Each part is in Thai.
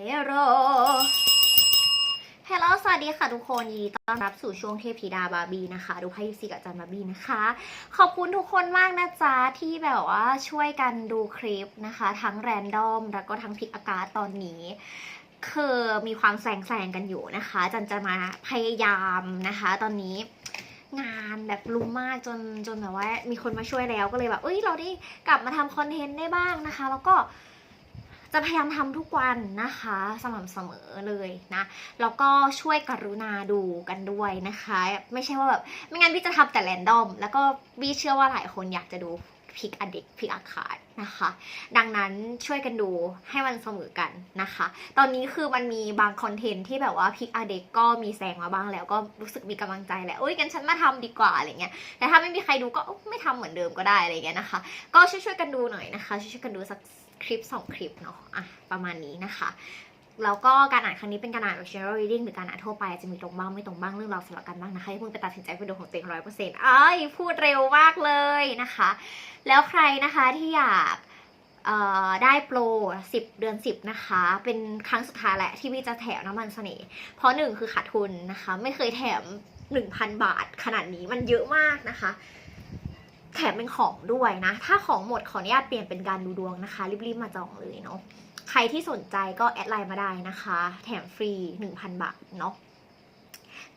ฮโรเฮลโลสวัสดีค่ะทุกคนยินดีต้อนรับสู่ช่วงเทพธิดาบาร์บี้นะคะ ดูไพ่ยิปซีกับจันบาร์บี้นะคะ ขอบคุณทุกคนมากนะจ๊ะ ที่แบบว่าช่วยกันดูคลิปนะคะ ทั้งแรนดอม แล้วก็ทั้งพิกอากาศตอนนี้คือมีความแซงแซงกันอยู่นะคะ จันจะมาพยายามนะคะ ตอนนี้งานแบบรุมมากจนจนแบบว่ามีคนมาช่วยแล้วก็เลยแบบเอ้ยเราได้กลับมาทำคอนเทนต์ได้บ้างนะคะ แล้วก็ จะพยายามทำทุกวันนะคะ สม่ำเสมอเลยนะ แล้วก็ช่วยกรุณาดูกันด้วยนะคะ ไม่ใช่ว่าแบบไม่งั้นพี่จะทำแต่แรนดอม แล้วก็พี่เชื่อว่าหลายคนอยากจะดูพิกอด็กพิกอาคาดนะคะ ดังนั้นช่วยกันดูให้มันเสมอกันนะคะ ตอนนี้คือมันมีบางคอนเทนต์ที่แบบว่าพิกอเด็กก็มีแซงมาบ้างแล้วก็รู้สึกมีกำลังใจแหละโอ้ยกันฉันมาทำดีกว่าอะไรเงี้ยแต่ถ้าไม่มีใครดูก็ไม่ทำเหมือนเดิมก็ได้อะไรเงี้ยนะคะ ก็ช่วยๆกันดูหน่อยนะคะ ช่วยๆกันดูสัก คลิปสองคลิปเนาะอะประมาณนี้นะคะแล้วก็การอ่านครั้งนี้เป็นการอ่านแบบ general reading หรือการอ่านทั่วไปจะมีตรงบ้างไม่ตรงบ้างเรื่องราวสลับกันบ้างนะคะอย่าเพิ่งไปตัดสินใจไปดูของตัวเองร้อยเปอร์เซ็นต์อ้ยพูดเร็วมากเลยนะคะ แล้วใครนะคะที่อยากได้โปร 10 เดือน 10 นะคะ เป็นครั้งสุดท้ายแหละที่พี่จะแถมน้ำมันเสน่ห์เพราะหนึ่งคือขาดทุนนะคะ ไม่เคยแถม 1,000 บาทขนาดนี้มันเยอะมากนะคะ แถมเป็นของด้วยนะ ถ้าของหมดขออนุญาตเปลี่ยนเป็นการดูดวงนะคะ รีบๆมาจองเลยเนาะใครที่สนใจก็แอดไลน์มาได้นะคะ แถมฟรี 1,000 บาทเนาะ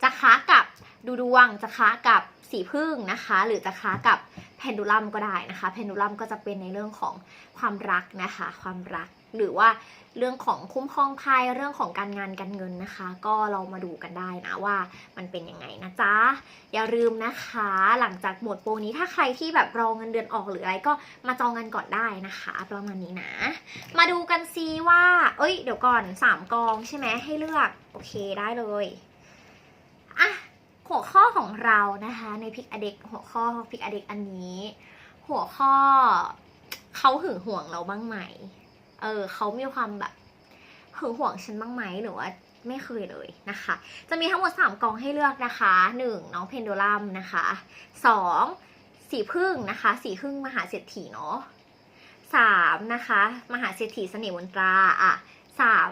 จะค้ากับดูดวงจะค้ากับสีพึ่งนะคะ หรือจะค้ากับ เพนดูลัมก็ได้นะคะเพนดูลัมก็จะเป็นในเรื่องของความรักนะคะ ความรักหรือว่าเรื่องของคุ้มครองภัยเรื่องของการงานการเงินนะคะ ก็เรามาดูกันได้นะว่ามันเป็นยังไงนะจ๊ะอย่าลืมนะคะ หลังจากหมดโปรนี้ถ้าใครที่แบบรอเงินเดือนออกหรืออะไรก็มาจองกันก่อนได้นะคะประมาณนี้นะ มาดูกันซิว่า เอ้ย เดี๋ยวก่อนสามกองใช่ไหมให้เลือก โอเคได้เลยอะ หัวข้อของเรานะคะ ในพิกอเด็กหัวข้อพิกอเด็กอันนี้ หัวข้อเขาหึงห่วงเราบ้างไหม เออเขามีความแบบหึงห่วงฉันบ้างไหมหรือว่าไม่เคยเลยนะคะ จะมีทั้งหมด 3กองให้เลือกนะคะ 1. น้องเพนโดลัมนะคะ 2. สีพึ่งนะคะ สีพึ่งมหาเศรษฐีเนาะสามนะคะ มหาเศรษฐีเสน่ห์มนตราอะสาม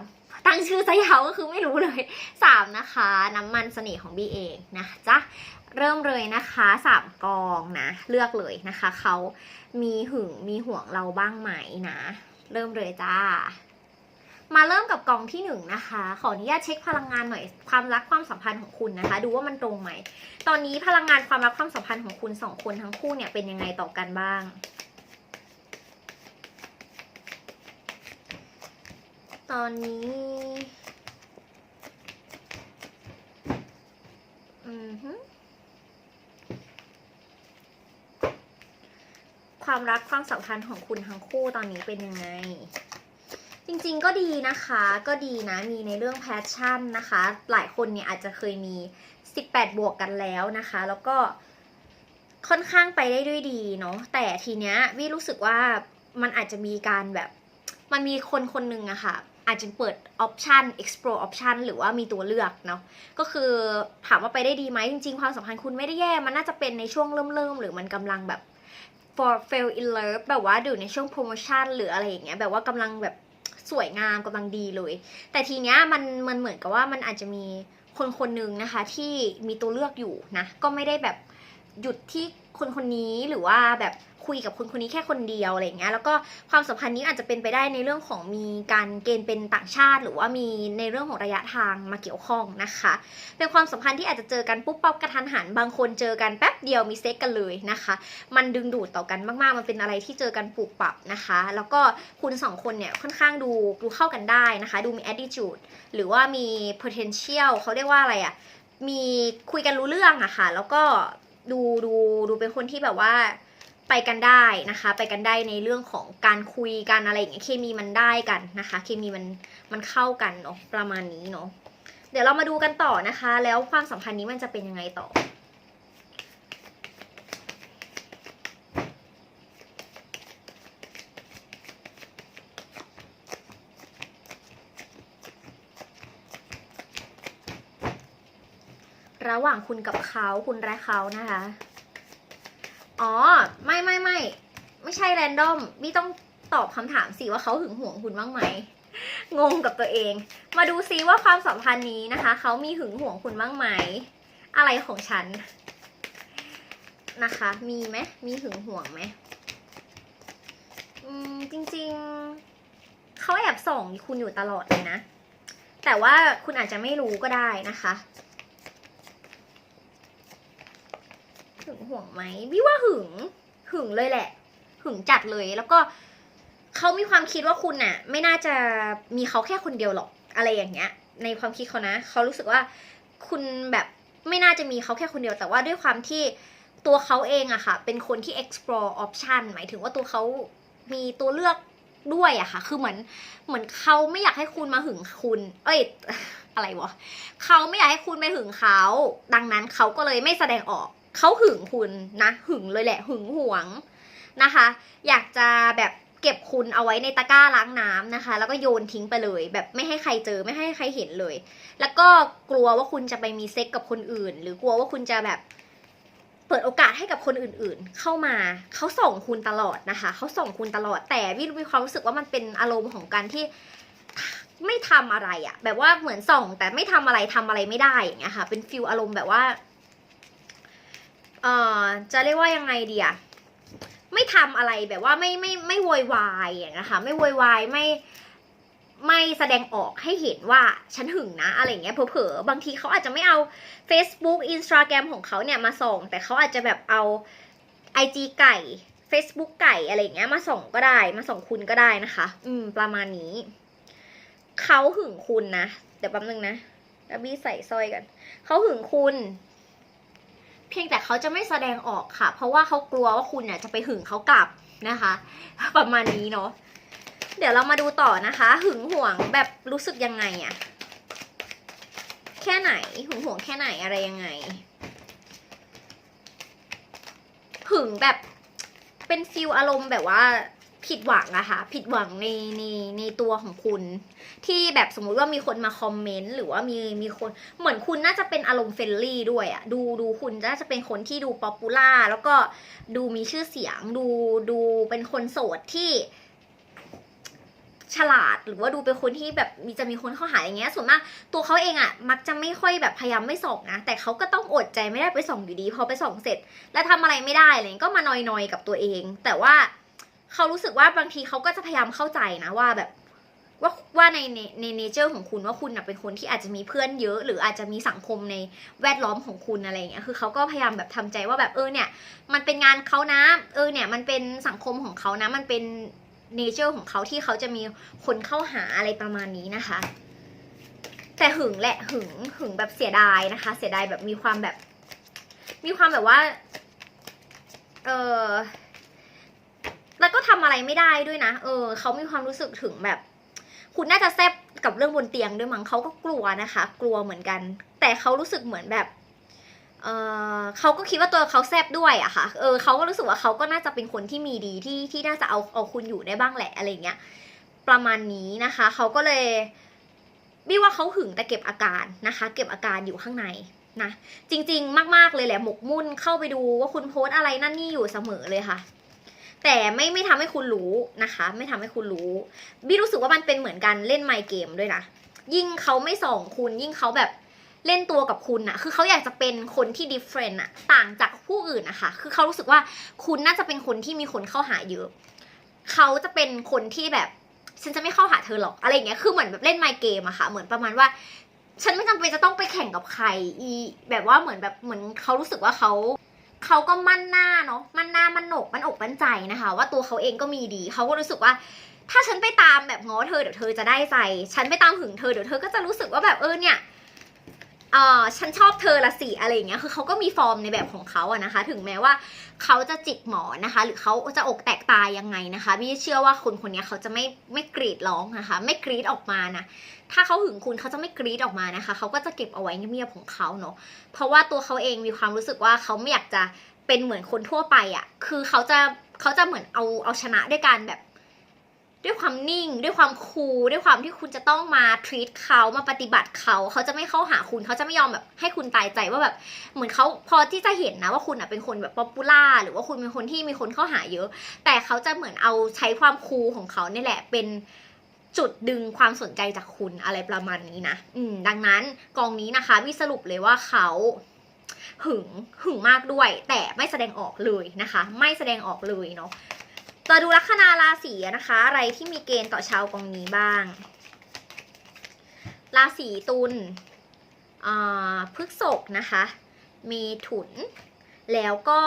ตั้งชื่อไซะยาวก็คือไม่รู้เลยสามนะคะ น้ำมันเสน่ห์ของบีเองนะจ๊ะเริ่มเลยนะคะสามกองนะเลือกเลยนะคะเขามีหึงมีห่วงเราบ้างไหมนะ เริ่มเลยจ้า มาเริ่มกับกองที่หนึ่งนะคะ ขออนุญาตเช็คพลังงานหน่อยความรักความสัมพันธ์ของคุณนะคะ ดูว่ามันตรงไหม ตอนนี้พลังงานความรักความสัมพันธ์ของคุณสองคนทั้งคู่เนี่ยเป็นยังไงต่อกันบ้าง ตอนนี้อือฮึความรักความสัมพันธ์ของคุณทั้งคู่ตอนนี้เป็นยังไง จริงๆก็ดีนะคะ ก็ดีนะ มีในเรื่องแพชชั่นนะคะ หลายคนเนี่ยอาจจะเคยมี 18 บวกกันแล้วนะคะ แล้วก็ค่อนข้างไปได้ด้วยดีเนาะ แต่ทีเนี้ยวิรู้สึกว่ามันอาจจะมีการแบบ มันมีคนคนหนึ่งอะค่ะ อาจจะเปิดออปชัน explore option หรือว่ามีตัวเลือกเนาะก็คือถามว่าไปได้ดีไหมจริงๆ ความสัมพันธ์คุณไม่ได้แย่ มันน่าจะเป็นในช่วงเริ่มๆ หรือมันกำลังแบบ for fail in love แบบว่าอยู่ในช่วงโปรโมชั่นหรืออะไรอย่างเงี้ยแบบว่ากำลังแบบสวยงามกำลังดีเลย แต่ทีเนี้ยมันมันเหมือนกับว่ามันอาจจะมีคนคนหนึ่งนะคะที่มีตัวเลือกอยู่นะก็ไม่ได้แบบหยุดที่คนคนนี้หรือว่าแบบ คุยกับคนคนนี้แค่คนเดียวอะไรอย่างเงี้ยแล้วก็ความสัมพันธ์นี้อาจจะเป็นไปได้ในเรื่องของมีการเกณฑ์เป็นต่างชาติ หรือว่ามีในเรื่องของระยะทางมาเกี่ยวข้องนะคะ เป็นความสัมพันธ์ที่อาจจะเจอกันปุ๊บปั๊บกระทันหันบางคนเจอกันแป๊บเดียวมีเซ็กกันเลยนะคะ มันดึงดูดต่อกันมากๆ มันเป็นอะไรที่เจอกันปลูกปรับนะคะ แล้วก็คุณสองคนเนี่ยค่อนข้างดูดูเข้ากันได้นะคะ ดูมี attitude หรือว่ามี potential เขาเรียกว่าอะไรอะ่ะมีคุยกันรู้เรื่องอะค่ะ แล้วก็ดูดูดูเป็นคนที่แบบว่า ไปกันได้นะคะ ไปกันได้ในเรื่องของการคุยกันอะไรอย่างเงี้ยเคมีมันได้กันนะคะ เคมีมันมันเข้ากันเนาะประมาณนี้เนาะเดี๋ยวเรามาดูกันต่อนะคะ แล้วความสัมพันธ์นี้มันจะเป็นยังไงต่อระหว่างคุณกับเขาคุณและเขานะคะ อ๋อ ไม่ไม่ไม่ไม่ใช่แรนดอมมี่ต้องตอบคำถามสิว่าเขาหึงหวงคุณบ้างไหมงงกับตัวเอง มาดูซิว่าความสัมพันธ์นี้นะคะเขามีหึงหวงคุณบ้างไหม อะไรของฉันนะคะ มีไหมมีหึงหวงไหมอืมจริง ๆเขาแอบส่องคุณอยู่ตลอดเลยนะ แต่ว่าคุณอาจจะไม่รู้ก็ได้นะคะ หึงห่ วงไหมวิว่าหึงหึงเลยแหละ หึงจัดเลยแล้วก็เขามีความคิดว่าคุณน่ะ ไม่น่าจะมีเขาแค่คนเดียวหรอกอะไรอย่างเงี้ย ในความคิดเขานะเขารู้สึกว่าคุณแบบไม่น่าจะมีเขาแค่คนเดียวแต่ว่าด้วยความที่ตัวเขาเองอะค่ะ เป็นคนที่ explore option หมายถึงว่าตัวเขามีตัวเลือกด้วยอะค่ะ คือเหมือนเหมือนเขาไม่อยากให้คุณมาหึงคุณ เอ้ย อะไรวะเขาไม่อยากให้คุณไปหึงเขา ดังนั้นเขาก็เลยไม่แสดงออก เขาหึงคุณนะหึงเลยแหละหึงหวงนะคะ อยากจะแบบเก็บคุณเอาไว้ในตะกร้าล้างน้ำนะคะ แล้วก็โยนทิ้งไปเลย แบบไม่ให้ใครเจอไม่ให้ใครเห็นเลย แล้วก็กลัวว่าคุณจะไปมีเซ็กกับคนอื่น หรือกลัวว่าคุณจะแบบเปิดโอกาสให้กับคนอื่นๆ เข้ามาเขาส่งคุณตลอดนะคะเขาส่งคุณตลอดแต่วิมีความรู้สึกว่ามันเป็นอารมณ์ของการที่ไม่ทำอะไรอะแบบว่าเหมือนส่องแต่ไม่ทำอะไรทำอะไรไม่ได้อย่างเงี้ยค่ะ เป็นฟิลอารมณ์แบบว่า เอ่อจะเรียกว่ายังไงดีอะไม่ทำอะไรแบบว่าไม่ไม่ไม่โวยวายอย่างเงี้ยค่ะไม่โวยวายไม่ไม่แสดงออกให้เห็นว่าฉันหึงนะอะไรเงี้ยเผลอๆบางทีเขาอาจจะไม่เอา Facebook Instagram ของเขาเนี่ยมาส่อง แต่เขาอาจจะแบบเอา IG ไก่ Facebook ไก่อะไรเงี้ยมาส่งก็ได้มาส่งคุณก็ได้นะคะ อืม ประมาณนี้ เขาหึงคุณนะ เดี๋ยวแป๊บนึงนะแล้วบี้ใส่สร้อยกัน เขาหึงคุณ เพียงแต่เขาจะไม่แสดงออกค่ะ เพราะว่าเขากลัวว่าคุณเนี่ยจะไปหึงเขากลับนะคะ ประมาณนี้เนาะเดี๋ยวเรามาดูต่อนะคะ หึงหวงแบบรู้สึกยังไงอะแค่ไหนหึงหวงแค่ไหนอะไรยังไง หึงแบบเป็นฟิลอารมณ์แบบว่า ผิดหวังอะค่ะผิดหวังในในในตัวของคุณ ที่แบบสมมุติว่ามีคนมาคอมเมนต์หรือว่ามีมีคนเหมือนคุณน่าจะเป็นอารมณ์เฟรนลี่ด้วยอะดูดูคุณน่าจะเป็นคนที่ดูป๊อปปูล่าแล้วก็ดูมีชื่อเสียง ดูดูเป็นคนโสดที่ฉลาดหรือว่าดูเป็นคนที่แบบมีจะมีคนเข้าหาอย่างเงี้ยส่วนมากตัวเขาเองอะมักจะไม่ค่อยแบบพยายามไม่ส่องนะแต่เขาก็ต้องอดใจไม่ได้ไปส่องอยู่ดี พอไปส่องเสร็จ แล้วทำอะไรไม่ได้อะไรเลยก็มานอยๆกับตัวเอง แต่ว่า เขารู้สึกว่าบางทีเขาก็จะพยายามเข้าใจนะว่าแบบว่าว่าในในในเนเจอร์ของคุณว่าคุณน่ะเป็นคนที่อาจจะมีเพื่อนเยอะ หรืออาจจะมีสังคมในแวดล้อมของคุณอะไรอย่างเงี้ยคือเขาก็พยายามแบบทำใจว่าแบบเออเนี่ย มันเป็นงานเขานะ เออเนี่ย มันเป็นสังคมของเขานะ มันเป็นเนเจอร์ของเขาที่เขาจะมีคนเข้าหาอะไรประมาณนี้นะคะ แต่หึงแหละหึงหึงแบบเสียดายนะคะ เสียดายแบบมีความแบบ มีความแบบว่า เออ แล้วก็ทำอะไรไม่ได้ด้วยนะ เออเขามีความรู้สึกถึงแบบ คุณน่าจะแซบกับเรื่องบนเตียงด้วยมั้งเขาก็กลัวนะคะ กลัวเหมือนกัน แต่เขารู้สึกเหมือนแบบเออเขาก็คิดว่าตัวเขาแซบด้วยอะค่ะ เออเขาก็รู้สึกว่าเขาก็น่าจะเป็นคนที่มีดีที่ที่น่าจะเอาเอาคุณอยู่ได้บ้างแหละอะไรเงี้ย ประมาณนี้นะคะ เขาก็เลยบี้ว่าเขาหึงแต่เก็บอาการนะคะ เก็บอาการอยู่ข้างในนะ จริง ๆ มาก ๆ เลยแหละหมกมุ่นเข้าไปดูว่าคุณโพสอะไรนั่นนี่อยู่เสมอเลยค่ะ แต่ไม่ไม่ทำให้คุณรู้นะคะ ไม่ทำให้คุณรู้บี้รู้สึกว่ามันเป็นเหมือนกันเล่นไมเกมด้วยนะยิ่งเขาไม่ส่องคุณ ยิ่งเขาแบบเล่นตัวกับคุณอะคือเขาอยากจะเป็นคนที่ different อะต่างจากผู้อื่นอะค่ะคือเขารู้สึกว่าคุณน่าจะเป็นคนที่มีคนเข้าหาเยอะเขาจะเป็นคนที่แบบฉันจะไม่เข้าหาเธอหรอกอะไรอย่างเงี้ย คือเหมือนแบบเล่นไมเกมอะค่ะ เหมือนประมาณว่า ฉันไม่จำเป็นจะต้องไปแข่งกับใครอีแบบว่าเหมือนแบบเหมือนเขารู้สึกว่าเขา เขาก็มั่นหน้าเนาะมั่นหน้ามั่นหนกมั่นอกมั่นใจนะคะ ว่าตัวเขาเองก็มีดี เขาก็รู้สึกว่า ถ้าฉันไปตามแบบง้อเธอเดี๋ยวเธอจะได้ใจ ฉันไปตามหึงเธอเดี๋ยวเธอก็จะรู้สึกว่าแบบเออเนี่ย เออฉันชอบเธอละสิอะไรอย่างเงี้ยคือเขาก็มีฟอร์มในแบบของเขาอะนะคะ ถึงแม้ว่าเขาจะจิกหมอนะคะ หรือเขาจะอกแตกตายยังไงนะคะพี่เชื่อว่าคนคนนี้เขาจะไม่ไม่กรีดร้องนะคะ ไม่กรีดออกมานะถ้าเขาหึงคุณเขาจะไม่กรีดออกมานะคะ เขาก็จะเก็บเอาไว้เงียบๆของเขาเนาะเพราะว่าตัวเขาเองมีความรู้สึกว่าเขาไม่อยากจะเป็นเหมือนคนทั่วไปอะคือเขาจะเขาจะเหมือนเอาเอาชนะด้วยการแบบ ด้วยความนิ่ง ด้วยความคูลด้วยความที่คุณจะต้องมาทรีตเขามาปฏิบัติเขาเขาจะไม่เข้าหาคุณเขาจะไม่ยอมแบบให้คุณตายใจว่าแบบเหมือนเขาพอที่จะเห็นนะว่าคุณอะเป็นคนแบบป๊อปปูล่าหรือว่าคุณเป็นคนที่มีคนเข้าหาเยอะ แต่เขาจะเหมือนเอาใช้ความคูลของเขาเนี่ยแหละเป็นจุดดึงความสนใจจากคุณอะไรประมาณนี้นะอืมดังนั้นกองนี้นะคะวิสรุปเลยว่าเขาหึงหึงมากด้วย แต่ไม่แสดงออกเลยนะคะ ไม่แสดงออกเลยเนาะ ต่อดูลัคนาราศีนะคะ อะไรที่มีเกณฑ์ต่อชาวกองนี้บ้าง ราศีตุลพฤกษกนะคะ เมถุน แล้วก็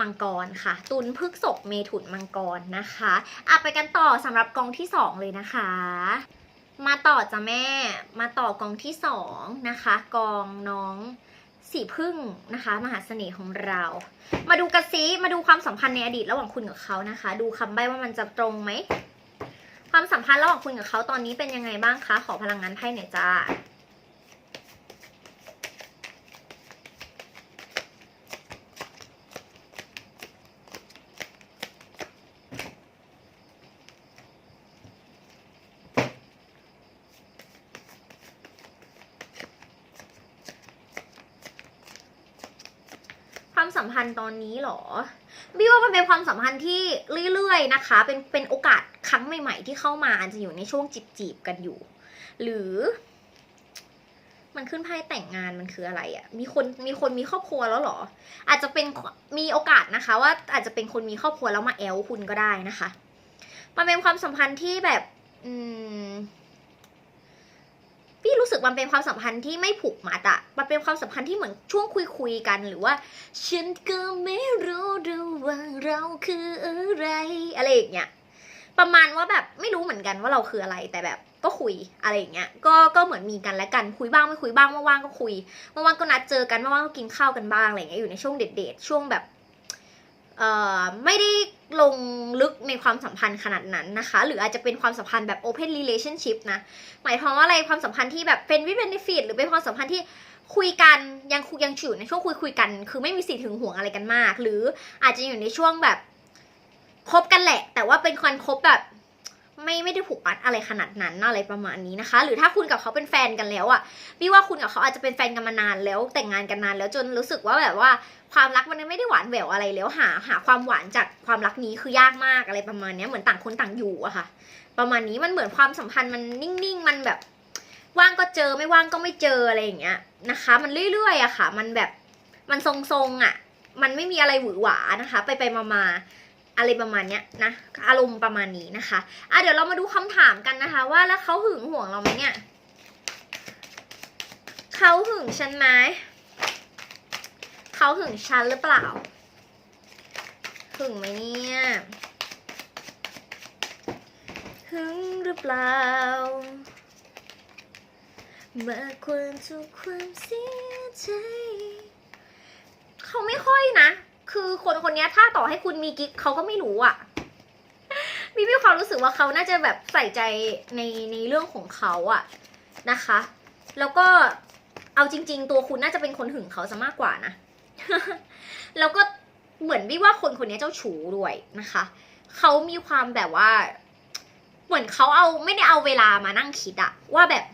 มังกรค่ะ ตุลพฤกษกเมถุนมังกรนะคะอะไปกันต่อสำหรับกองที่สองเลยนะคะ มาต่อจ้ะแม่ มาต่อกองที่สองนะคะ กองน้อง สีพึ่งนะคะ มหาเสน่ห์ของเรา มาดูกระซิมาดูความสัมพันธ์ในอดีตระหว่างคุณกับเขานะคะ ดูคำใบ้ว่ามันจะตรงไหมความสัมพันธ์ระหว่างคุณกับเขาตอนนี้เป็นยังไงบ้างคะ ขอพลังงานไพ่หน่อยจ้า ความสัมพันธ์ต อนนี้หรอพี่ว่ามันเป็นความสัมพันธ์ที่เรื่อยๆนะคะ เป็นเป็นโอกาสครั้งใหม่ ๆ ที่เข้ามาอาจจะอยู่ในช่วงจีบๆกันอยู่ หรือ มันขึ้นไพ่แต่งงานมันคืออะไรอะ่ะ มีคนมีคนมีครอบครัวแล้วหรอ อาจจะเป็นมีโอกาสนะคะ ว่าอาจจะเป็นคนมีครอบครัวแล้วมาแอลคุณก็ได้นะคะ มันเป็นความสัมพันธ์ที่แบบ อืม พี่รู้สึกมันเป็นความสัมพันธ์ที่ไม่ผูกมัดอะมันเป็นความสัมพันธ์ที่เหมือนช่วงคุยคุยกันหรือว่า ฉันก็ไม่รู้ด้วยว่าเราคืออะไร อะไรอย่างเงี้ย ประมาณว่าแบบไม่รู้เหมือนกันว่าเราคืออะไรแต่แบบก็คุยอะไรอย่างเงี้ย ก็ก็เหมือนมีกันและกันคุยบ้างไม่คุยบ้างว่างๆก็คุยว่างๆก็นัดเจอกันว่างๆก็กินข้าวกันบ้างอะไรอย่างเงี้ยอยู่ในช่วงเด็ดๆช่วงแบบ ไม่ได้ลงลึกในความสัมพันธ์ขนาดนั้นนะคะ หรืออาจจะเป็นความสัมพันธ์แบบ open relationship นะ หมายความว่าอะไรความสัมพันธ์ที่แบบเป็นวิ benefit หรือเป็นความสัมพันธ์ที่คุยกันยังคุยยังอยู่ในช่วงคุยคุยกัน คือไม่มีสิทธิ์ถึงห่วงอะไรกันมาก หรืออาจจะอยู่ในช่วงแบบคบกันแหละ แต่ว่าเป็นการคบแบบ ไม่ไม่ได้ผูกมัดอะไรขนาดนั้นอะไรประมาณนี้นะคะ หรือถ้าคุณกับเขาเป็นแฟนกันแล้วอะพี่ว่าคุณกับเขาอาจจะเป็นแฟนกันมานานแล้วแต่งงานกันนานแล้วจนรู้สึกว่าแบบว่าความรักมันไม่ได้หวานแหววอะไรแล้วหาหาความหวานจากความรักนี้คือยากมากอะไรประมาณนี้เหมือนต่างคนต่างอยู่อะค่ะ ประมาณนี้มันเหมือนความสัมพันธ์มันนิ่งๆ มันแบบ ว่างก็เจอไม่ว่างก็ไม่เจออะไรอย่างเงี้ยนะคะ มันเรื่อยๆอะค่ะ มันแบบมันทรงๆอะมันไม่มีอะไรหวือหวานะคะ ไปไปมามาๆ อะไรประมาณเนี้ยนะอารมณ์ประมาณนี้นะคะอะเดี๋ยวเรามาดูคำถามกันนะคะ ว่าแล้วเขาหึงห่วงเราไหมเนี่ยเขาหึงฉันไหมเขาหึงฉันหรือเปล่าหึงไหมเนี่ยหึงหรือเปล่าเมากกว่าทุกความเสียใจเขาไม่ค่อยนะ คือคนคนนี้ถ้าต่อให้คุณมีกิ๊กเขาก็ไม่รู้อะมีมีความรู้สึกว่าเขาน่าจะแบบใส่ใจในในเรื่องของเขาอะนะคะ แล้วก็เอาจริง ๆ ตัวคุณน่าจะเป็นคนหึงเขาซะมากกว่านะ แล้วก็เหมือนวิว่าคนคนนี้เจ้าชู้ด้วยนะคะ เขามีความแบบว่า เหมือนเขาเอาไม่ได้เอาเวลามานั่งคิดอะว่าแบบ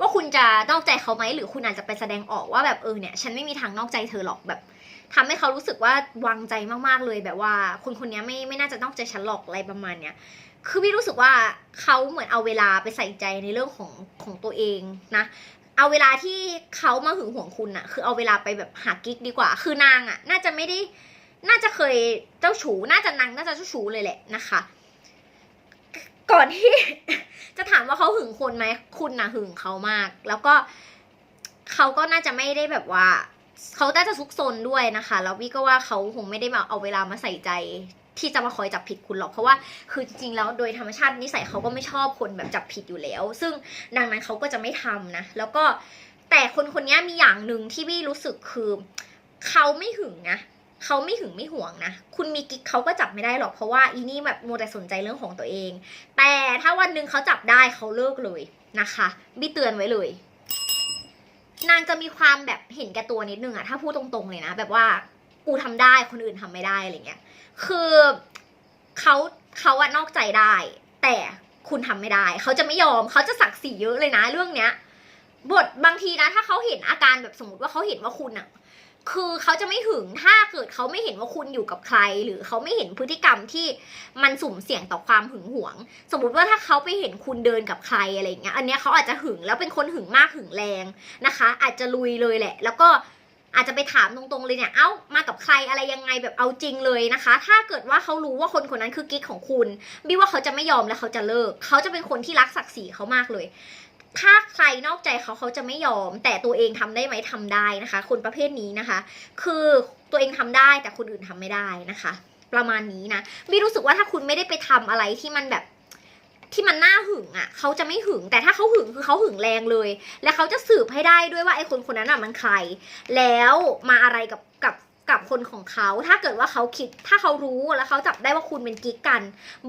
ว่าคุณจะนอกใจเขาไหมหรือคุณอาจจะไปแสดงออกว่าแบบเออเนี่ย ฉันไม่มีทางนอกใจเธอหรอกแบบ ทำให้เขารู้สึกว่าวางใจมากๆเลยแบบว่า คนคนนี้ไม่ไม่น่าจะนอกใจฉันหรอกอะไรประมาณเนี้ยคือพี่รู้สึกว่าเขาเหมือนเอาเวลาไปใส่ใจในเรื่องของของตัวเองนะเอาเวลาที่เขามาหึงหวงคุณอะคือเอาเวลาไปแบบหากิ๊กดีกว่า คือนางอะน่าจะไม่ได้น่าจะเคยเจ้าชู้น่าจะนางน่าจะเจ้าชู้เลยแหละนะคะ ก่อนที่จะถามว่าเขาหึงคนไหมคุณนะหึงเขามาก แล้วก็เขาก็น่าจะไม่ได้แบบว่า เขาน่าจะซุกซนด้วยนะคะ แล้ววิก็ว่าเขาคงไม่ได้มาเอาเวลามาใส่ใจ ที่จะมาคอยจับผิดคุณหรอก เพราะว่าคือจริงๆแล้วโดยธรรมชาตินิสัยเขาก็ไม่ชอบคนแบบจับผิดอยู่แล้ว ซึ่งดังนั้นเขาก็จะไม่ทำนะ แล้วก็แต่คนคนนี้มีอย่างหนึ่งที่วิรู้สึกคือเขาไม่หึงนะเขาไม่หึงไม่ห่วงนะ คุณมีกิ๊กเขาก็จับไม่ได้หรอกเพราะว่าอีนี่แบบมัวแต่สนใจเรื่องของตัวเอง แต่ถ้าวันหนึ่งเขาจับได้เขาเลิกเลยนะคะ บี้เตือนไว้เลย นางจะมีความแบบเห็นแก่ตัวนิดนึงอะถ้าพูดตรงๆเลยนะ แบบว่ากูทำได้คนอื่นทำไม่ได้อะไรเงี้ย คือเขาเขาอะนอกใจได้ แต่คุณทำไม่ได้ เขาจะไม่ยอมเขาจะสักสีเยอะเลยนะเรื่องเนี้ย บทบางทีนะถ้าเขาเห็นอาการแบบสมมติว่าเขาเห็นว่าคุณอะ คือเขาจะไม่หึงถ้าเกิดเขาไม่เห็นว่าคุณอยู่กับใคร หรือเขาไม่เห็นพฤติกรรมที่มันสุ่มเสี่ยงต่อความหึงหวง สมมติว่าถ้าเขาไปเห็นคุณเดินกับใครอะไรอย่างเงี้ยอันเนี้ยเขาอาจจะหึงแล้วเป็นคนหึงมากหึงแรงนะคะ อาจจะลุยเลยแหละ แล้วก็อาจจะไปถามตรงๆเลยเนี่ย เอ้า มากับใครอะไรยังไงแบบเอาจริงเลยนะคะ ถ้าเกิดว่าเขารู้ว่าคนคนนั้นคือกิ๊กของคุณบิวว่าเขาจะไม่ยอมและเขาจะเลิก เขาจะเป็นคนที่รักศักดิ์ศรีเขามากเลย ถ้าใครนอกใจเขาเขาจะไม่ยอม แต่ตัวเองทำได้ไหมทำได้นะคะ คนประเภทนี้นะคะ คือตัวเองทำได้แต่คนอื่นทำไม่ได้นะคะ ประมาณนี้นะบีรู้สึกว่าถ้าคุณไม่ได้ไปทำอะไรที่มันแบบที่มันน่าหึงอะ่ะเขาจะไม่หึง แต่ถ้าเขาหึงคือเขาหึงแรงเลย และเขาจะสืบให้ได้ด้วยว่าไอ้คนคนนั้นอะมันใคร แล้วมาอะไรกับ กับคนของเขา ถ้าเกิดว่าเขาคิด ถ้าเขารู้แล้วเขาจับได้ว่าคุณเป็นกิ๊กกัน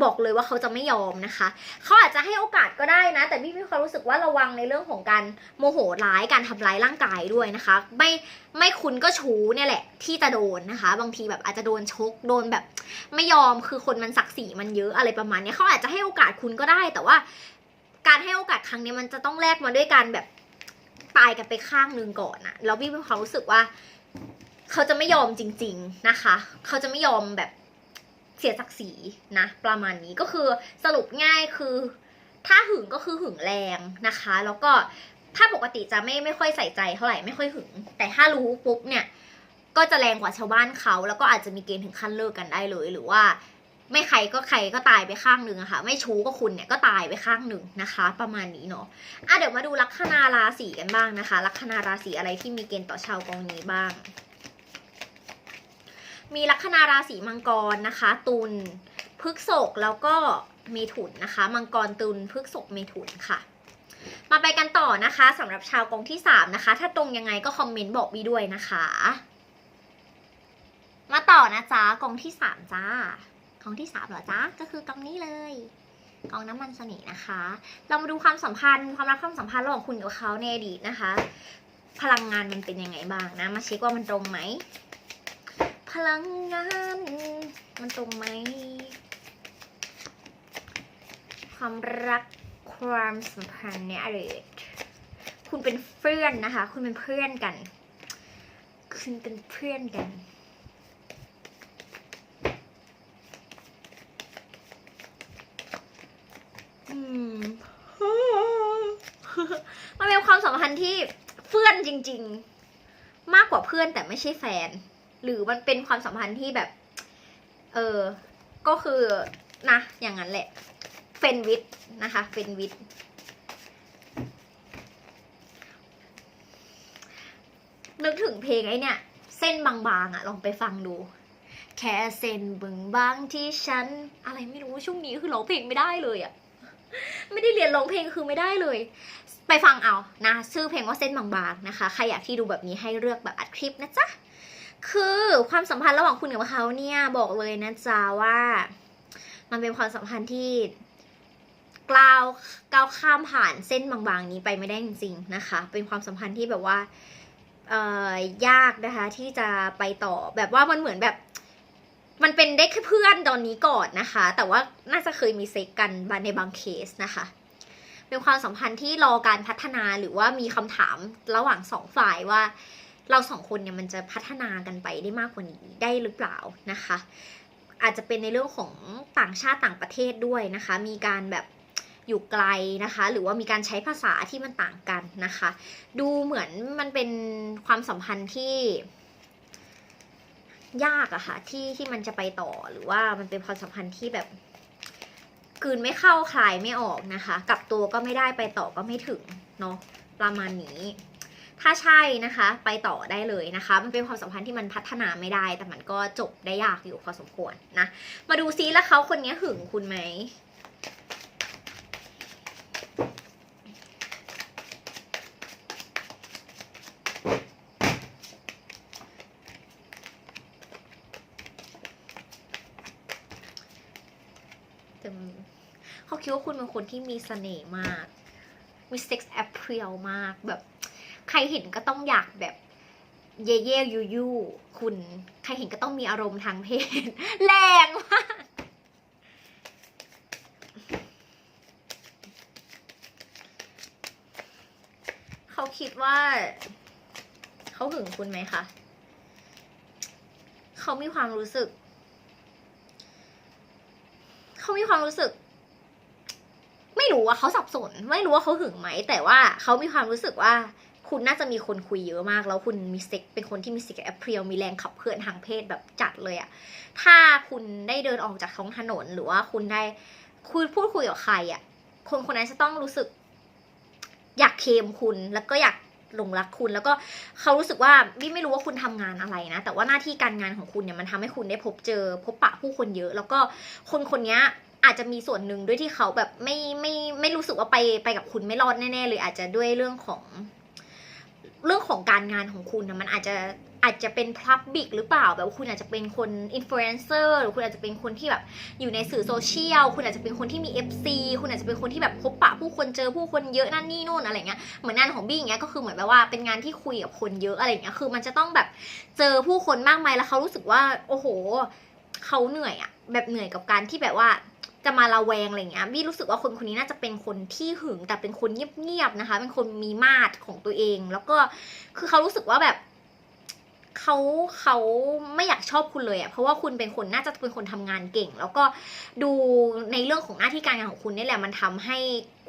บอกเลยว่าเขาจะไม่ยอมนะคะ เขาอาจจะให้โอกาสก็ได้นะ แต่พี่มีความรู้สึกว่าระวังในเรื่องของการโมโหร้ายการทำร้ายร่างกายด้วยนะคะ ไม่ไม่คุณก็ชูเนี่ยแหละ ที่จะโดนนะคะ บางทีแบบอาจจะโดนชกโดนแบบ ไม่ยอมคือคนมันศักดิ์ศรีมันเยอะอะไรประมาณนี้เขาอาจจะให้โอกาสคุณก็ได้แต่ว่า การให้โอกาสครั้งนี้มันจะต้องแลกมาด้วยการแบบตายกันไปข้างหนึ่งก่อนอะแล้วพี่มีความรู้สึกว่า เขาจะไม่ยอมจริง ๆนะคะ เขาจะไม่ยอมแบบเสียศักดิ์ศรีนะ ประมาณนี้ก็คือสรุปง่ายคือ ถ้าหึงก็คือหึงแรงนะคะ แล้วก็ถ้าปกติจะไม่ไม่ค่อยใส่ใจเท่าไหร่ไม่ค่อยหึง แต่ถ้ารู้ปุ๊บเนี่ย ก็จะแรงกว่าชาวบ้านเขา แล้วก็อาจจะมีเกณฑ์ถึงขั้นเลิกกันได้เลยหรือว่า ไม่ใครก็ใครก็ตายไปข้างหนึ่งอะค่ะ ไม่ชู้ก็คุณเนี่ยก็ตายไปข้างหนึ่งนะคะ ประมาณนี้เนาะอะเดี๋ยวมาดูลัคนาราศีกันบ้างนะคะ ลัคนาราศีอะไรที่มีเกณฑ์ต่อชาวกองนี้บ้าง มีลัคนาราศีมังกรนะคะ ตุลพฤกษกแล้วก็เมถุนนะคะ มังกรตุลพฤกษกเมถุนค่ะ มาไปกันต่อนะคะสำหรับชาวกองที่สามนะคะ ถ้าตรงยังไงก็คอมเมนต์บอกบีด้วยนะคะ มาต่อนะจ๊ะกองที่สามจ้ากองที่สามเหรอจ๊ะก็คือกองนี้เลยกองน้ำมันเสน่ห์นะคะ เรามาดูความสัมพันธ์ความรักความสัมพันธ์ระหว่างคุณกับเขาในอดีตนะคะ พลังงานมันเป็นยังไงบ้างนะ มาเช็คว่ามันตรงไหม ลังงาน มันตรงไหม ความรักความสัมพันธ์เนี่ยอะไรคุณเป็นเพื่อนนะคะ คุณเป็นเพื่อนกัน คุณเป็นเพื่อนกันมันเป็นความสัมพันธ์ที่เพื่อนจริง ๆ มากกว่าเพื่อนแต่ไม่ใช่แฟน หรือมันเป็นความสัมพันธ์ที่แบบ เออ ก็คือนะ อย่างนั้นแหละ เฟนวิทนะคะเฟนวิทนึกถึงเพลงไอ้เนี่ย เส้นบางๆอะลองไปฟังดู แค่เส้นบึงบางที่ฉัน อะไรไม่รู้ช่วงนี้คือร้องเพลงไม่ได้เลยอะไม่ได้เรียนร้องเพลงคือไม่ได้เลย ไปฟังเอานะ ชื่อเพลงว่าเส้นบางๆนะคะ ใครอยากที่ดูแบบนี้ให้เลือกแบบอัดคลิปนะจ๊ะ คือความสัมพันธ์ระหว่างคุณกับเขาเนี่ยบอกเลยนะจ๊ะว่า มันเป็นความสัมพันธ์ที่กล้าวก้าวข้ามผ่านเส้นบางๆ นี้ไปไม่ได้จริงๆนะคะ เป็นความสัมพันธ์ที่แบบว่าเอ่อยากนะคะ ที่จะไปต่อแบบว่ามันเหมือนแบบ มันเป็นได้แค่เพื่อนตอนนี้ก่อนนะคะ แต่ว่าน่าจะเคยมีเซ็กกันในบางเคสนะคะ เป็นความสัมพันธ์ที่รอการพัฒนาหรือว่ามีคำถามระหว่างสองฝ่ายว่า เราสองคนเนี่ยมันจะพัฒนากันไปได้มากกว่านี้ได้หรือเปล่านะคะ อาจจะเป็นในเรื่องของต่างชาติต่างประเทศด้วยนะคะ มีการแบบอยู่ไกลนะคะ หรือว่ามีการใช้ภาษาที่มันต่างกันนะคะ ดูเหมือนมันเป็นความสัมพันธ์ที่ยากอะค่ะที่ที่มันจะไปต่อหรือว่ามันเป็นความสัมพันธ์ที่แบบกืนไม่เข้าคลายไม่ออกนะคะกลับตัวก็ไม่ได้ไปต่อก็ไม่ถึงเนาะประมาณนี้ ถ้าใช่นะคะ ไปต่อได้เลยนะคะ มันเป็นความสัมพันธ์ที่มันพัฒนาไม่ได้ แต่มันก็จบได้ยากอยู่พอสมควรนะ มาดูซิแล้วเขาคนนี้หึงคุณไหมแต่มันเขาคิดว่าคุณเป็นคนที่มีเสน่ห์มาก มีเซ็กซ์แอปเพลมากแบบ รเห็นก็ต้องอยากแบบเย่เย่ยูยูคุณ ใครเห็นก็ต้องมีอารมณ์ทางเพศ แรงมากเขาคิดว่า เขาหึงคุณไหมคะ เขามีความรู้สึก เขามีความรู้สึก ไม่รู้ว่าเขาสับสน ไม่รู้ว่าเขาหึงไหม แต่ว่าเขามีความรู้สึกว่า คุณน่าจะมีคนคุยเยอะมาก แล้วคุณมีเซ็กเป็นคนที่มีเซ็กแอพเรียลมีแรงขับเคลื่อนทางเพศแบบจัดเลยอะถ้าคุณได้เดินออกจากท้องถนนหรือว่าคุณได้คุยพูดคุยกับใครอะคนคนนั้นจะต้องรู้สึก อยากเคมคุณแล้วก็อยากหลงรักคุณแล้วก็เขารู้สึกว่าบี้ไม่รู้ว่าคุณทำงานอะไรนะ แต่ว่าหน้าที่การงานของคุณเนี่ยมันทำให้คุณได้พบเจอ พบปะผู้คนเยอะ แล้วก็คนคนนี้อาจจะมีส่วนหนึ่งด้วยที่เขาแบบไม่ไม่ไม่รู้สึกว่าไปไปกับคุณไม่รอดแน่ๆเลยอาจจะด้วยเรื่องของ เรื่องของการงานของคุณนะมันอาจจะอาจจะเป็นพับบิกหรือเปล่าแบบว่าคุณอาจจะเป็นคนอินฟลูเอนเซอร์หรือคุณอาจจะเป็นคนที่แบบอยู่ในสื่อโซเชียลคุณอาจจะเป็นคนที่มี FC คุณอาจจะเป็นคนที่แบบพบปะผู้คนเจอผู้คนเยอะนั่นนี่นู่นอะไรเงี้ยเหมือนงานของบี้อย่างเงี้ยก็คือเหมือนแบบว่าเป็นงานที่คุยกับคนเยอะอะไรเงี้ยคือมันจะต้องแบบเจอผู้คนมากมายแล้วเขารู้สึกว่า โอ้โหเขาเหนื่อยอะแบบเหนื่อยกับการที่แบบว่า จะมาระแวงอะไรเงี้ยบี้รู้สึกว่าคนคนนี้น่าจะเป็นคนที่หึงแต่เป็นคนเงียบๆนะคะ เป็นคนมีมาดของตัวเอง แล้วก็คือเขารู้สึกว่าแบบเขาเขาไม่อยากชอบคุณเลยอะ่ะเพราะว่าคุณเป็นคนน่าจะเป็นคนทำงานเก่ง แล้วก็ดูในเรื่องของหน้าที่การงานของคุณนี่แหละมันทำให้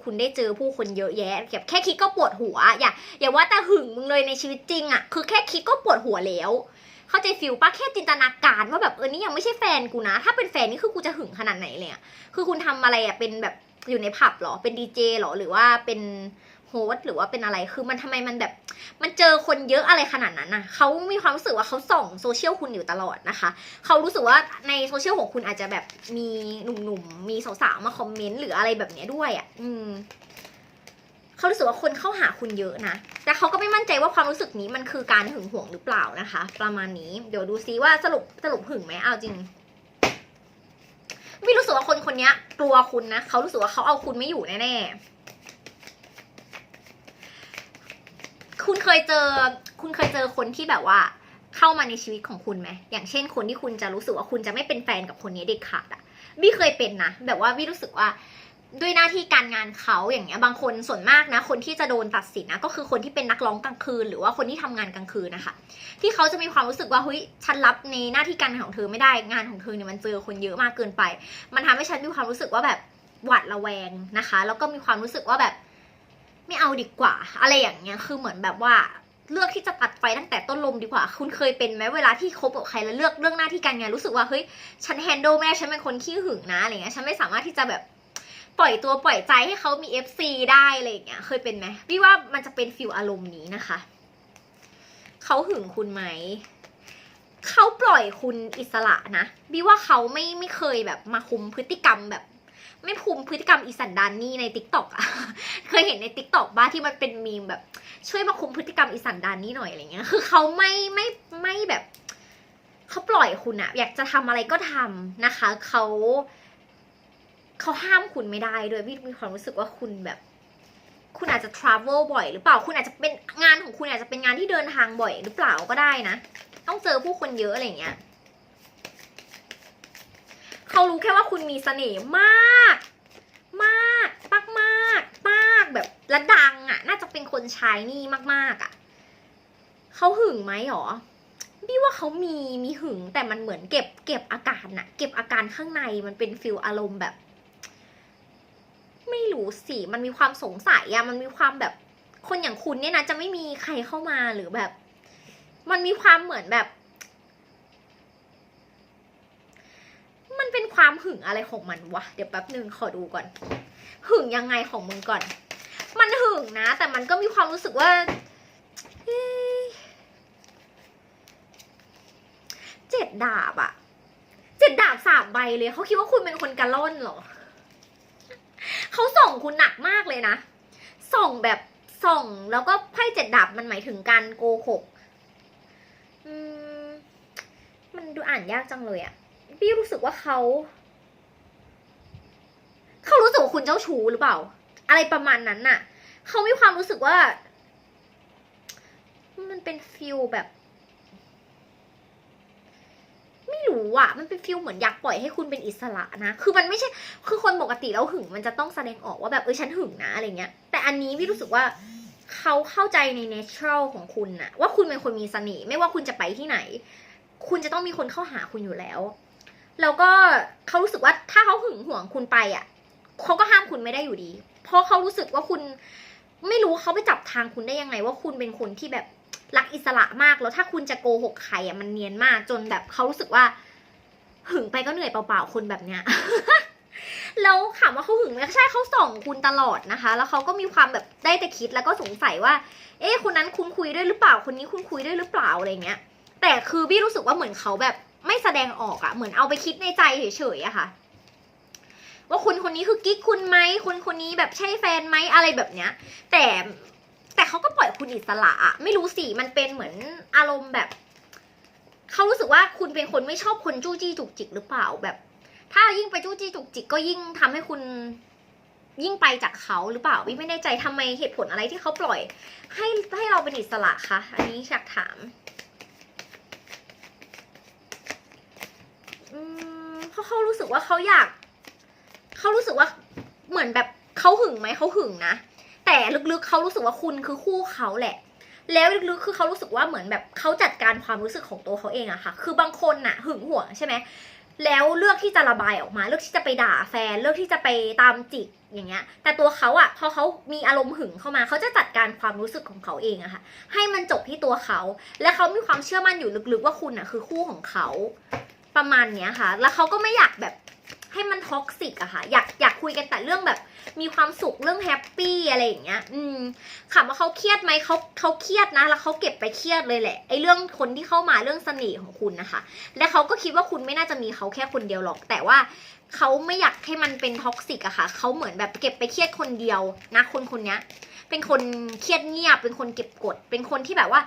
คุณได้เจอผู้คนเยอะแยะแบบแค่คิดก็ปวดหัว อย่าอย่าว่าแต่หึงมึงเลยในชีวิตจริงอะ่ะคือแค่คิดก็ปวดหัวแล้ว เข้าใจฟิลปะแค่จินตนาการว่าแบบเออนี่ยังไม่ใช่แฟนกูนะ ถ้าเป็นแฟนนี่คือกูจะหึงขนาดไหนเลยอะคือคุณทำอะไรอะเป็นแบบอยู่ในผับเหรอ เป็นดีเจเหรอ หรือว่าเป็นโฮสหรือว่าเป็นอะไร คือมันทำไมมันแบบ มันเจอคนเยอะอะไรขนาดนั้นน่ะเขามีความรู้สึกว่าเขาส่องโซเชียลคุณอยู่ตลอดนะคะ เขารู้สึกว่าในโซเชียลของคุณอาจจะแบบมีหนุ่มๆ มีสาวๆ มาคอมเมนต์หรืออะไรแบบเนี้ยด้วยอะ่ะ อืม เขารู้สึกว่าคนเข้าหาคุณเยอะนะ แต่เขาก็ไม่มั่นใจว่าความรู้สึกนี้มันคือการหึงหวงหรือเปล่านะคะ ประมาณนี้ เดี๋ยวดูซิว่าสรุปสรุปหึงไหมเอาจริงไม่รู้สึกว่าคนคนนี้กลัวคุณนะเขารู้สึกว่าเขาเอาคุณไม่อยู่แน่ๆคุณเคยเจอ คุณเคยเจอคนที่แบบว่า เข้ามาในชีวิตของคุณไหมอย่างเช่น คนที่คุณจะรู้สึกว่าคุณจะไม่เป็นแฟนกับคนนี้เด็ดขาดอะบี้เคยเป็นนะแบบว่าบี้รู้สึกว่า ด้วยหน้าที่การงานเขาอย่างเงี้ยบางคนส่วนมากนะ คนที่จะโดนตัดสินนะก็คือคนที่เป็นนักร้องกลางคืน หรือว่าคนที่ทำงานกลางคืนนะคะที่เขาจะมีความรู้สึกว่าเฮ้ยฉันรับในหน้าที่การงานของเธอไม่ได้งานของเธอเนี่ยมันเจอคนเยอะมากเกินไป มันทำให้ฉันมีความรู้สึกว่าแบบหวาดระแวงนะคะ แล้วก็มีความรู้สึกว่าแบบ ไม่เอาดีกว่า อะไรอย่างเงี้ยคือเหมือนแบบว่าเลือกที่จะตัดไฟตั้งแต่ต้นลมดีกว่า คุณเคยเป็นไหมเวลาที่คบกับใครแล้วเลือกเรื่องหน้าที่การงานรู้สึกว่าเฮ้ยฉันแฮนด์ลแม่ฉันเป็นคนขี้หึงนะอะไรเงี้ยฉันไม่สามารถที่จะแบบ ปล่อยตัวปล่อยใจให้เขามี FC ได้อะไรอย่างเงี้ย เคยเป็นไหมพี่ว่ามันจะเป็นฟิลอารมณ์นี้นะคะ เขาหึงคุณไหม เขาปล่อยคุณอิสระนะบี้ว่าเขาไม่ไม่เคยแบบมาคุมพฤติกรรมแบบ ไม่คุมพฤติกรรมอีสันดานนี่ในติ๊กต็อกอะเคยเห็นในติ๊กต็อกบ้าที่มันเป็นมีมแบบ ช่วยมาคุมพฤติกรรมอีสันดานนี่หน่อยอะไรเงี้ย คือเขาไม่ไม่ไม่แบบเขาปล่อยคุณอะอยากจะทำอะไรก็ทำนะคะ เขา เขาห้ามคุณไม่ได้ด้วยพี่มีความรู้สึกว่าคุณแบบ คุณอาจจะ travel บ่อยหรือเปล่าคุณอาจจะเป็นงานของคุณอาจจะเป็นงานที่เดินทางบ่อยหรือเปล่าก็ได้นะ ต้องเจอผู้คนเยอะอะไรเงี้ยเขารู้แค่ว่าคุณมีเสน่ห์มาก มากมากมากมากแบบและดังอะ่ะ น่าจะเป็นคนชายนี่มากๆอะ่ะเขาหึงไหมหรอพี่ว่าเขามีมีหึงแต่มันเหมือนเก็บเก็บอาการน่ะ เก็บอาการข้างในมันเป็นฟิลอารมณ์แบบ รู้สิมันมีความสงสัยอะมันมีความแบบคนอย่างคุณเนี่ยนะจะไม่มีใครเข้ามาหรือแบบ มันมีความเหมือนแบบ มันเป็นความหึงอะไรของมันวะ เดี๋ยวแป๊บนึงขอดูก่อน หึงยังไงของมึงก่อน มันหึงนะ แต่มันก็มีความรู้สึกว่าเจ็ดดาบอะเจ็ดดาบสามใบเลยเขาคิดว่าคุณเป็นคนกระล่อนเหรอ เขาส่งคุณหนักมากเลยนะ ส่งแบบส่งแล้วก็ไพ่เจ็ดดาบมันหมายถึงการโกหกมมันดูอ่านยากจังเลยอะพี่รู้สึกว่าเขา เขารู้สึกว่าคุณเจ้าชู้หรือเปล่า อะไรประมาณนั้นน่ะ เขามีความรู้สึกว่า มันเป็นฟิลแบบ ไม่ รู้อะมันเป็นฟิลเหมือนอยากปล่อยให้คุณเป็นอิสระนะ คือมันไม่ใช่ คือคนปกติแล้วหึงมันจะต้องแสดงออกว่าแบบเออฉันหึงนะอะไรเงี้ย แต่อันนี้พี่รู้สึกว่าเขาเข้าใจใน natural ของคุณนะว่าคุณเป็นคนมีเสน่ห์ไม่ว่าคุณจะไปที่ไหน คุณจะต้องมีคนเข้าหาคุณอยู่แล้ว แล้วก็เขารู้สึกว่าถ้าเขาหึงหวงคุณไปอะเขาก็ห้ามคุณไม่ได้อยู่ดี เพราะเขารู้สึกว่าคุณไม่รู้เขาไปจับทางคุณได้ยังไง ว่าคุณเป็นคนที่แบบรักอิสระมากแล้วถ้าคุณจะโกหกใครอะมันเนียนมากจนแบบเขารู้สึกว่า หึงไปก็เหนื่อยเปล่าๆคนแบบเนี้ยแล้วถามว่าเขาหึงไหมใช่เขาส่องคุณตลอดนะคะ แล้วเขาก็มีความแบบได้แต่คิดแล้วก็สงสัยว่า เอ๊ะคนนั้นคุณคุยด้วยหรือเปล่า คนนี้คุณคุยด้วยหรือเปล่าอะไรเงี้ย แต่คือพี่รู้สึกว่าเหมือนเขาแบบไม่แสดงออกอะเหมือนเอาไปคิดในใจเฉยๆอะค่ะ ว่าคุณคนนี้คือกิ๊กคุณไหมคุณคนนี้แบบใช่แฟนไหมอะไรแบบเนี้ย แต่แต่เขาก็ปล่อยคุณอิสระอะไม่รู้สิมันเป็นเหมือนอารมณ์แบบ เขารู้สึกว่าคุณเป็นคนไม่ชอบคนจู้จี้จุกจิกหรือเปล่าแบบ ถ้ายิ่งไปจู้จี้จุกจิกก็ยิ่งทำให้คุณยิ่งไปจากเขาหรือเปล่าวิไม่แน่ใจทำไมเหตุผลอะไรที่เขาปล่อย ให้ให้เราเป็นอิสระคะอันนี้อยากถามอืมเพราะเขารู้สึกว่าเขาอยากเขารู้สึกว่าเหมือนแบบเขาหึงไหมเขาหึงนะแต่ลึกๆเขารู้สึกว่าคุณคือคู่เขาแหละ แล้วลึกๆคือเขารู้สึกว่าเหมือนแบบเขาจัดการความรู้สึกของตัวเขาเองอะค่ะ คือบางคนน่ะหึงหวงใช่ไหมแล้วเลือกที่จะระบายออกมา เลือกที่จะไปด่าแฟน เลือกที่จะไปตามจิกอย่างเงี้ย แต่ตัวเขาอะพอเขามีอารมณ์หึงเข้ามา เขาจะจัดการความรู้สึกของเขาเองอะค่ะ ให้มันจบที่ตัวเขา และเขามีความเชื่อมั่นอยู่ลึกๆว่าคุณอะคือคู่ของเขา ประมาณเนี้ยค่ะ แล้วเขาก็ไม่อยากแบบ ให้มันท็อกซิกอะค่ะ อยากอยากคุยกันแต่เรื่องแบบมีความสุขเรื่องแฮปปี้อะไรอย่างเงี้ย อืมถามว่าเขาเครียดไหมเขาเขาเครียดนะ แล้วเขาเก็บไปเครียดเลยแหละไอ้เรื่องคนที่เข้ามาเรื่องเสน่ห์ของคุณนะคะ และเขาก็คิดว่าคุณไม่น่าจะมีเขาแค่คนเดียวหรอก แต่ว่าเขาไม่อยากให้มันเป็นท็อกซิกอะค่ะ เขาเหมือนแบบเก็บไปเครียดคนเดียวนะคนคนเนี้ยเป็นคนเครียดเงียบ เป็นคนเก็บกด เป็นคนที่แบบว่า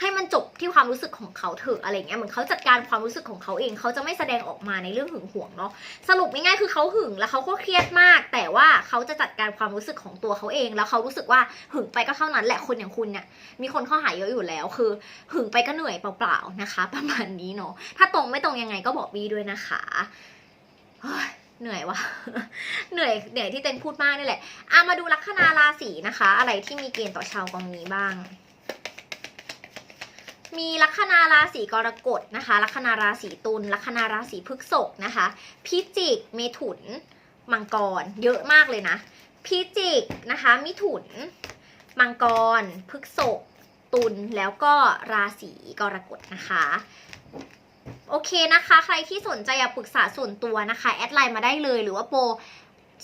ให้มันจบที่ความรู้สึกของเขาเถอะอะไรเงี้ยเหมือนเขาจัดการความรู้สึกของเขาเอง เขาจะไม่แสดงออกมาในเรื่องหึงหวงเนาะสรุปง่ายๆคือเขาหึงแล้วเขาก็เครียดมาก แต่ว่าเขาจะจัดการความรู้สึกของตัวเขาเอง แล้วเขารู้สึกว่าหึงไปก็เท่านั้นแหละคนอย่างคุณเนี่ยมีคนข้าหาเยอะอยู่แล้ว คือหึงไปก็เหนื่อยเปล่าๆนะคะ ประมาณนี้เนาะถ้าตรงไม่ตรงยังไงก็บอกบีด้วยนะคะเหนื่อยว่ะเหนื่อยเหนื่อยที่เต็นพูดมากนี่แหละอะมาดูลัคนาราศีนะคะ อะไรที่มีเกณฑ์ต่อชาวกองนี้บ้าง มีลัคนาราศีกรกฎนะคะลัคนาราศีตุลลัคนาราศีพฤษภนะคะ พิจิก เมถุน มังกร เยอะมากเลยนะ พิจิกนะคะ มิถุน มังกร พฤษภตุล แล้วก็ราศีกรกฎนะคะโอเคนะคะ ใครที่สนใจอยากปรึกษาส่วนตัวนะคะ แอดไลน์มาได้เลยหรือว่าโปร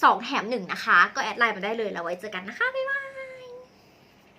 สองแถมหนึ่งนะคะ ก็แอดไลน์มาได้เลย แล้วไว้เจอกันนะคะ บ๊ายบาย